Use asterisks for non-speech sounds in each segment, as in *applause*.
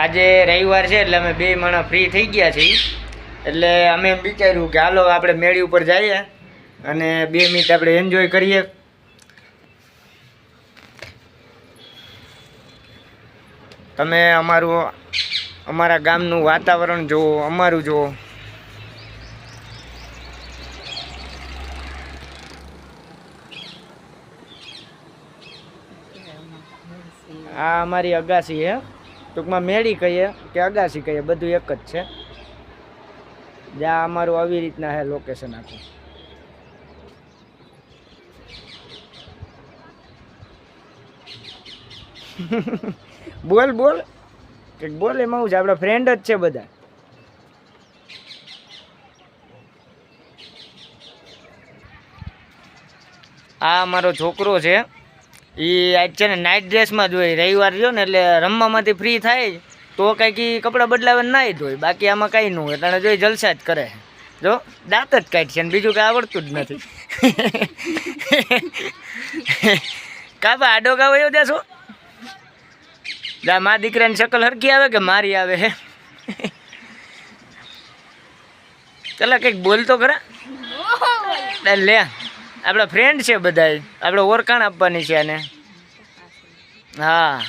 આજે રવિવાર છે એટલે અમે બે માણસ ફ્રી થઈ ગયા છીએ. એટલે અમે એમ વિચાર્યું કે હાલો આપણે મેળી ઉપર જઈએ અને બે મિનિટ આપણે એન્જોય કરીએ. તમે અમારું, અમારા ગામનું વાતાવરણ જુઓ, અમારું જુઓ. આ અમારી અગાસી છે ટૂંકમાં મેળી કહીએ કે અગાસી કહીએ, બધું એક જ છે. જ્યાં અમારું આવી રીતના છે લોકેશન આખું. *laughs* બોલ બોલ. કંઈક બોલ એમાં હું છે. આપણા ફ્રેન્ડ જ છે બધા. આ અમારો છોકરો છે. એ આજ છે ને નાઇટ ડ્રેસમાં જ હોય રવિવાર જો ને એટલે રમવામાંથી ફ્રી થાય તો કંઈક એ કપડાં બદલાવે નાહી ધોય બાકી આમાં કાંઈ ન હોય તને જોઈ જલસા જ કરે. જો દાંત જ કાઢશે ને બીજું કાંઈ આવડતું જ નથી. *laughs* કાપા આડો કા વયો દેશો જા મા દીકરાની શકલ હરખી આવે કે મારી આવે? *laughs* હે ચલા કંઈક બોલતો ખરા? લે. આપણા ફ્રેન્ડ છે બધા આપણે ઓળખાણ આપવાની છે આને હા.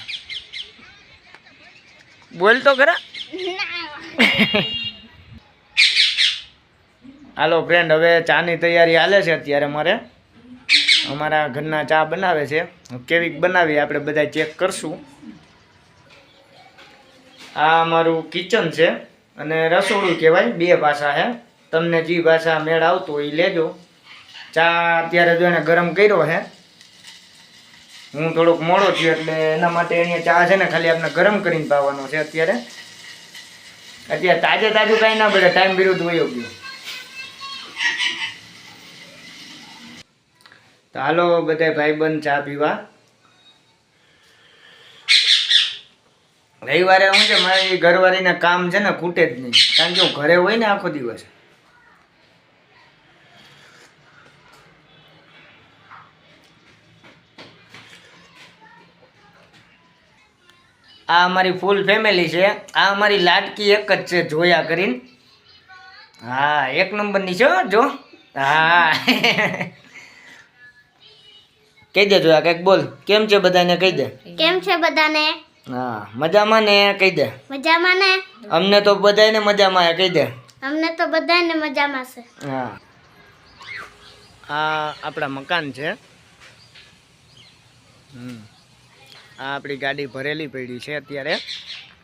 બોલ તો ખરા. હાલો ફ્રેન્ડ હવે ચાની તૈયારી હાલે છે અત્યારે મારે. અમારા ઘરના ચા બનાવે છે. કેવીક બનાવી આપણે બધા ચેક કરશું. આ અમારું કિચન છે અને રસોડું કહેવાય, બે ભાષા છે તમને જે ભાષા મેળ આવતો એ લેજો. ચા અત્યારે જો એને ગરમ કર્યો છે હું થોડોક મોડો થયો એટલે એના માટે અહીંયા ચા છે ને ખાલી આપણે ગરમ કરીને પાવાનો છે અત્યારે. અત્યારે તાજે તાજું કાંઈ ના પડે, ટાઈમ વિરુદ્ધ વયો ગયો. તો હાલો બધા ભાઈબંધ ચા પીવા. રવિવારે શું છે, મારી ઘરવાળીને કામ છે ને ખૂટે જ નહીં. કારણ કે હું ઘરે હોય ને આખો દિવસ. આ અમારી ફૂલ ફેમિલી છે. આ અમારી લાડકી એક જ છે જોયા કરીને. હા એક નંબરની છે જો. હા. *laughs* કહી દે જોયા કંઈક બોલ. કેમ છે બધાને કહી દે. કેમ છે બધાને? હા મજામાં ને? કહી દે. મજામાં ને? અમને તો બધાને મજામાં કહી દે. અમને તો બધાને મજામાં છે. હા. આ આપણા મકાન છે. હમ. આ આપણી ગાડી ભરેલી પડી છે અત્યારે.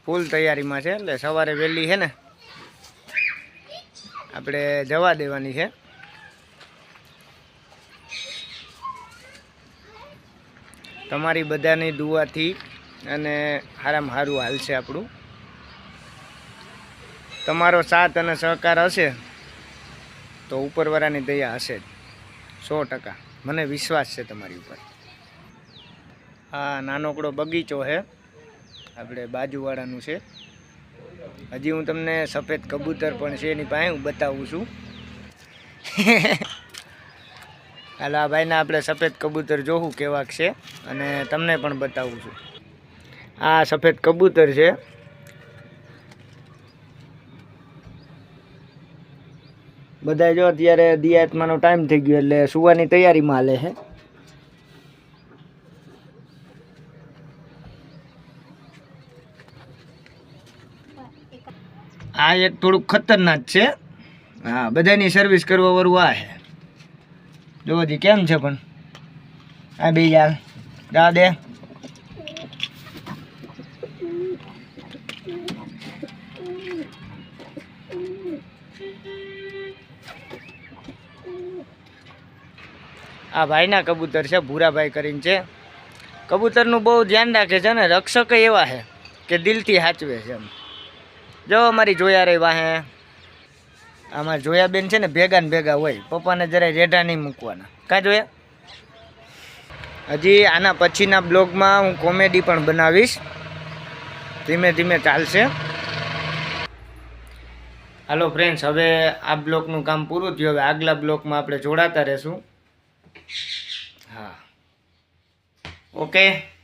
ફૂલ તૈયારીમાં છે, એટલે સવારે વહેલી છે ને આપણે જવા દેવાની છે. તમારી બધાની દુઆથી અને સારામાં સારું હાલશે આપણું. તમારો સાથ અને સહકાર હશે તો ઉપરવાળાની દયા હશે જ. સો ટકા. મને વિશ્વાસ છે તમારી ઉપર. આ નાનકડો બગીચો છે આપણે બાજુવાળાનું છે. હજી હું તમને સફેદ કબૂતર પણ છે એની પાસે હું બતાવું છું. *laughs* હાલો, આ ભાઈના આપણે સફેદ કબૂતર જોવું કેવાક છે અને તમને પણ બતાવું છું. આ સફેદ કબૂતર છે. બધા જો અત્યારે દિયાત્માનો ટાઈમ થઈ ગયો એટલે સુવાની તૈયારીમાં હાલે છે આ એક થોડુંક ખતરનાક છે. હા, બધાની સર્વિસ કરવા વાળું આ છે. જો હજી કેમ છે પણ? આ બે યાર જા દે. આ ભાઈના કબૂતર છે, ભૂરાભાઈ કરીને છે. કબૂતરનું બહુ ધ્યાન રાખે છે ને, રક્ષક એવા છે કે દિલથી સાચવે છે એમ. જો અમારી જોયા રહી વાહે. આમાં જોયા બેન છે ને ભેગા ને ભેગા હોય. પપ્પાને જરાય રેઢા નહીં મૂકવાના. કાં જોયા? હજી આના પછીના બ્લોગમાં હું કોમેડી પણ બનાવીશ. ધીમે ધીમે ચાલશે. હાલો ફ્રેન્ડ્સ હવે આ બ્લોકનું કામ પૂરું થયું. હવે આગલા બ્લોકમાં આપણે જોડાતા રહેશું. હા. ઓકે